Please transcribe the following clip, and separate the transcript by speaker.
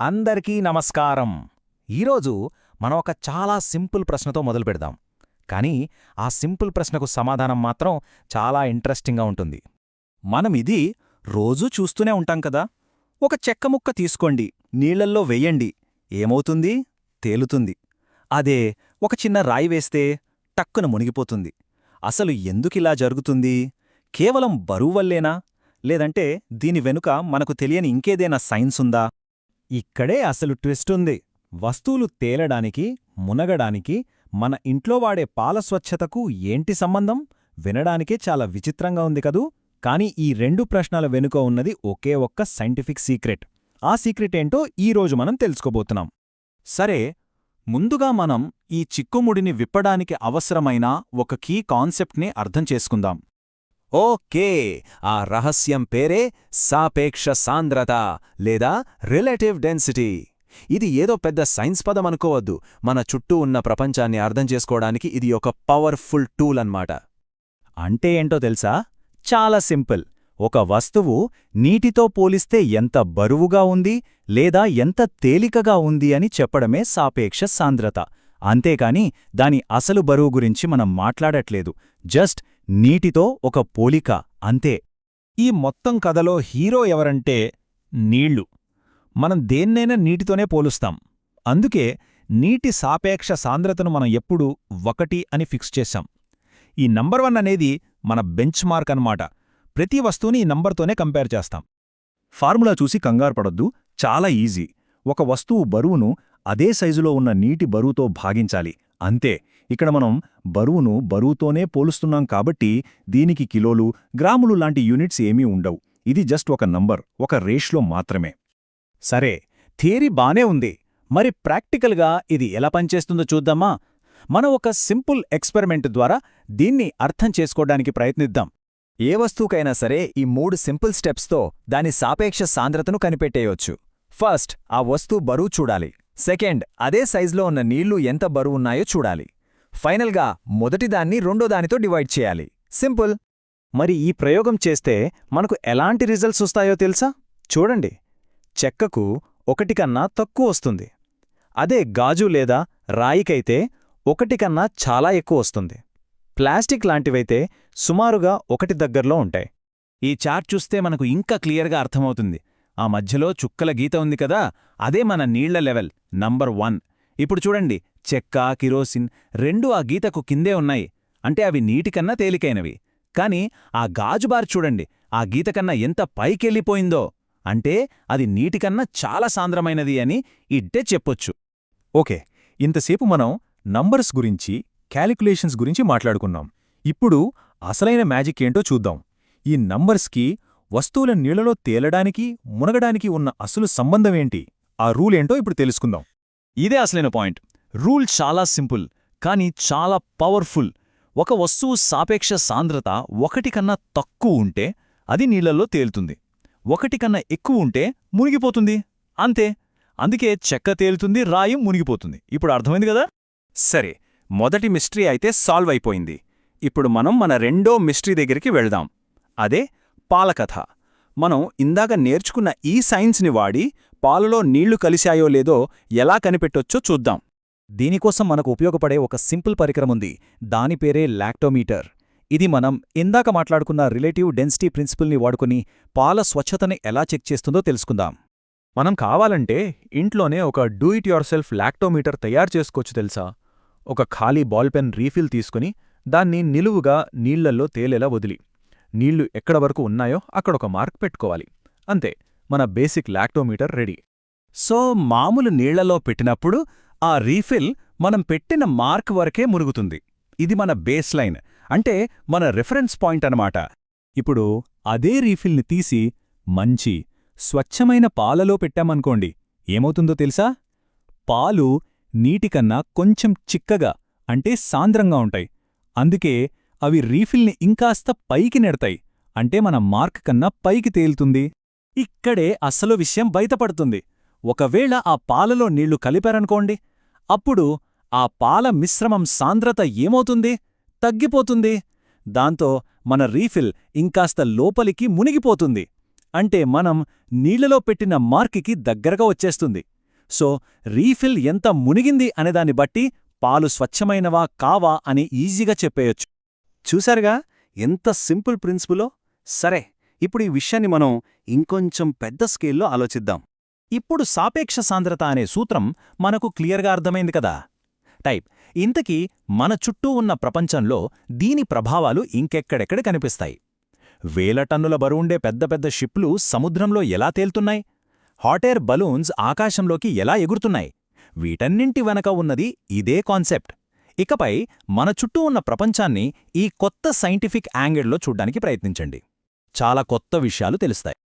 Speaker 1: అందరికీ నమస్కారం. ఈరోజు మనం ఒక చాలా సింపుల్ ప్రశ్నతో మొదలు పెడదాం. కానీ ఆ సింపుల్ ప్రశ్నకు సమాధానం మాత్రం చాలా ఇంట్రెస్టింగ్గా ఉంటుంది. మనం ఇది రోజూ చూస్తూనే ఉంటాం కదా? ఒక చెక్క ముక్క తీసుకోండి నీళ్ళల్లో వెయ్యండి ఏమవుతుంది? తేలుతుంది. అదే ఒక చిన్న రాయి వేస్తే టక్కున మునిగిపోతుంది. అసలు ఎందుకిలా జరుగుతుంది? కేవలం బరువు వల్లేనా? లేదంటే దీని వెనుక మనకు తెలియని ఇంకేదైనా సైన్స్ ఉందా? ఇక్కడే అసలు ట్విస్ట్ ఉంది. వస్తువులు తేలడానికి మునగడానికి మన ఇంట్లో వాడే పాల స్వచ్ఛతకు ఏంటి సంబంధం? వినడానికే చాలా విచిత్రంగా ఉంది కదూ? కానీ ఈ రెండు ప్రశ్నల వెనుక ఉన్నది ఒకే ఒక్క సైంటిఫిక్ సీక్రెట్. ఆ సీక్రెట్ ఏంటో ఈరోజు మనం తెలుసుకోబోతున్నాం. సరే ముందుగా మనం ఈ చిక్కుముడిని విప్పడానికి అవసరమైన ఒక కీ కాన్సెప్ట్ని అర్థం చేసుకుందాం. ఓకే. ఆ రహస్యం పేరే సాపేక్ష సాంద్రత లేదా రిలేటివ్ డెన్సిటీ. ఇది ఏదో పెద్ద సైన్స్ పదం అనుకోవద్దు. మన చుట్టూ ఉన్న ప్రపంచాన్ని అర్థం చేసుకోవడానికి ఇది ఒక పవర్ఫుల్ టూల్ అన్నమాట. అంటే ఏంటో తెలుసా? చాలా సింపుల్. ఒక వస్తువు నీటితో పోలిస్తే ఎంత బరువుగా ఉంది లేదా ఎంత తేలికగా ఉంది అని చెప్పడమే సాపేక్ష సాంద్రత. అంతేకాని దాని అసలు బరువు గురించి మనం మాట్లాడట్లేదు. జస్ట్ నీటితో ఒక పోలిక అంతే. ఈ మొత్తం కథలో హీరో ఎవరంటే నీళ్ళు. మనం దేన్నైనా నీటితోనే పోలుస్తాం. అందుకే నీటి సాపేక్ష సాంద్రతను మనం ఎప్పుడూ ఒకటి అని ఫిక్స్ చేశాం. ఈ నంబర్ వన్ అనేది మన బెంచ్ మార్క్ అన్నమాట. ప్రతి వస్తువుని ఈ నంబర్తోనే కంపేర్ చేస్తాం. ఫార్ములా చూసి కంగారు పడొద్దు చాలా ఈజీ. ఒక వస్తువు బరువును అదే సైజులో ఉన్న నీటి బరువుతో భాగించాలి. అంతే ఇక్కడ మనం బరువును బరువుతోనే పోలుస్తున్నాం కాబట్టి దీనికి కిలోలు గ్రాములు లాంటి యూనిట్స్ ఏమీ ఉండవు. ఇది జస్ట్ ఒక నంబర్ ఒక రేష్లో మాత్రమే. సరే థియరీ బానే ఉంది. మరి ప్రాక్టికల్గా ఇది ఎలా పనిచేస్తుందో చూద్దామా? మనం ఒక సింపుల్ ఎక్స్పెరిమెంట్ ద్వారా దీన్ని అర్థం చేసుకోవడానికి ప్రయత్నిద్దాం. ఏ వస్తువుకైనా సరే ఈ మూడు సింపుల్ స్టెప్స్తో దాని సాపేక్ష సాంద్రతను కనిపెట్టేయొచ్చు. ఫస్ట్ ఆ వస్తువు బరువు చూడాలి. సెకండ్ అదే సైజులో ఉన్న నీళ్ళు ఎంత బరువున్నాయో చూడాలి. ఫైనల్గా మొదటిదాన్ని రెండో దానితో డివైడ్ చేయాలి. సింపుల్. మరి ఈ ప్రయోగం చేస్తే మనకు ఎలాంటి రిజల్ట్స్ వస్తాయో తెలుసా? చూడండి. చెక్కకు ఒకటి కన్నా తక్కువ వస్తుంది. అదే గాజు లేదా రాయికైతే ఒకటి కన్నా చాలా ఎక్కువ వస్తుంది. ప్లాస్టిక్ లాంటివైతే సుమారుగా ఒకటి దగ్గర్లో ఉంటాయి. ఈ చార్ట్ చూస్తే మనకు ఇంకా క్లియర్గా అర్థమవుతుంది. ఆ మధ్యలో చుక్కల గీత ఉంది కదా అదే మన నీళ్ళ లెవెల్ నంబర్ వన్. ఇప్పుడు చూడండి చెక్క కిరోసిన్ రెండూ ఆ గీతకు కిందే ఉన్నాయి. అంటే అవి నీటికన్నా తేలికైనవి. కాని ఆ గాజుబార్ చూడండి ఆ గీతకన్నా ఎంత పైకెళ్ళిపోయిందో. అంటే అది నీటికన్నా చాలా సాంద్రమైనది అని ఇట్టే చెప్పొచ్చు. ఓకే ఇంతసేపు మనం నంబర్స్ గురించి క్యాలిక్యులేషన్స్ గురించి మాట్లాడుకున్నాం. ఇప్పుడు అసలైన మ్యాజిక్ ఏంటో చూద్దాం. ఈ నంబర్స్కి వస్తువుల నీళ్ళలో తేలడానికి మునగడానికి ఉన్న అసలు సంబంధమేంటి ఆ రూల్ ఏంటో ఇప్పుడు తెలుసుకుందాం. ఇదే అసలైన పాయింట్. రూల్ చాలా సింపుల్ కానీ చాలా పవర్ఫుల్. ఒక వస్తువు సాపేక్ష సాంద్రత ఒకటి కన్నా తక్కువ ఉంటే అది నీళ్ళలో తేలుతుంది. ఒకటి కన్నా ఎక్కువ ఉంటే మునిగిపోతుంది. అంతే. అందుకే చెక్క తేలుతుంది రాయి మునిగిపోతుంది. ఇప్పుడు అర్థమైంది కదా? సరే మొదటి మిస్టరీ అయితే సాల్వ్ అయిపోయింది. ఇప్పుడు మనం మన రెండో మిస్టరీ దగ్గరికి వెళ్దాం. అదే పాలకథ. మనం ఇందాక నేర్చుకున్న ఈ సైన్స్ని వాడి పాలలో నీళ్ళు కలిశాయో లేదో ఎలా కనిపెట్టొచ్చో చూద్దాం. దీనికోసం మనకు ఉపయోగపడే ఒక సింపుల్ పరికరముంది. దాని పేరే లాక్టోమీటర్. ఇది మనం ఇందాక మాట్లాడుకున్న రిలేటివ్ డెన్సిటీ ప్రిన్సిపుల్ని వాడుకుని పాల స్వచ్ఛతని ఎలా చెక్ చేస్తుందో తెలుసుకుందాం. మనం కావాలంటే ఇంట్లోనే ఒక do it yourself lactometer తయారు చేసుకోవచ్చు తెలుసా? ఒక ఖాళీ బాల్ పెన్ రీఫిల్ తీసుకుని దాన్ని నిలువుగా నీళ్ళల్లో తేలేలా వదిలి. నీళ్ళు ఎక్కడ వరకు ఉన్నాయో అక్కడొక మార్క్ పెట్టుకోవాలి. అంతే మన బేసిక్ లాక్టోమీటర్ రెడీ. సో మామూలు నీళ్ళలో పెట్టినప్పుడు ఆ రీఫిల్ మనం పెట్టిన మార్క్ వరకే మురుగుతుంది. ఇది మన బేస్ లైన్ అంటే మన రిఫరెన్స్ పాయింట్ అనమాట ఇప్పుడు అదే రీఫిల్ని తీసి మంచి స్వచ్ఛమైన పాలలో పెట్టామనుకోండి ఏమవుతుందో తెలుసా? పాలు నీటికన్నా కొంచెం చిక్కగా అంటే సాంద్రంగా ఉంటాయి. అందుకే అవి రీఫిల్ని ఇంకాస్త పైకి నెడతాయి. అంటే మన మార్క్ కన్నా పైకి తేలుతుంది. ఇక్కడే అసలు విషయం బయటపడుతుంది. ఒకవేళ ఆ పాలలో నీళ్ళు కలిపారనుకోండి అప్పుడు ఆ పాల మిశ్రమం సాంద్రత ఏమవుతుంది? తగ్గిపోతుంది. దాంతో మన రీఫిల్ ఇంకాస్త లోపలికి మునిగిపోతుంది.
Speaker 2: అంటే మనం నీళ్ళలో పెట్టిన మార్కికి దగ్గరగా వచ్చేస్తుంది. సో రీఫిల్ ఎంత మునిగింది అనేదాన్ని బట్టి పాలు స్వచ్ఛమైనవా కావా అని ఈజీగా చెప్పేయొచ్చు.
Speaker 3: చూశారుగా? ఎంత సింపుల్ ప్రిన్సిపులో? సరే ఇప్పుడు ఈ విషయాన్ని మనం ఇంకొంచెం పెద్ద స్కేల్లో ఆలోచిద్దాం.
Speaker 1: ఇప్పుడు సాపేక్ష సాంద్రత అనే సూత్రం మనకు క్లియర్గా అర్థమైంది కదా? టైప్ ఇంతకీ మన చుట్టూ ఉన్న ప్రపంచంలో దీని ప్రభావాలు ఇంకెక్కడెక్కడ కనిపిస్తాయి? వేల టన్నుల బరువుండే పెద్ద పెద్ద షిప్లు సముద్రంలో ఎలా తేల్తున్నాయి? హాటేర్ బలూన్స్ ఆకాశంలోకి ఎలా ఎగురుతున్నాయి? వీటన్నింటి వెనక ఉన్నది ఇదే కాన్సెప్ట్. ఇకపై మన చుట్టూ ఉన్న ప్రపంచాన్ని ఈ కొత్త సైంటిఫిక్ యాంగిల్లో చూడ్డానికి ప్రయత్నించండి. చాలా కొత్త విషయాలు తెలుస్తాయి.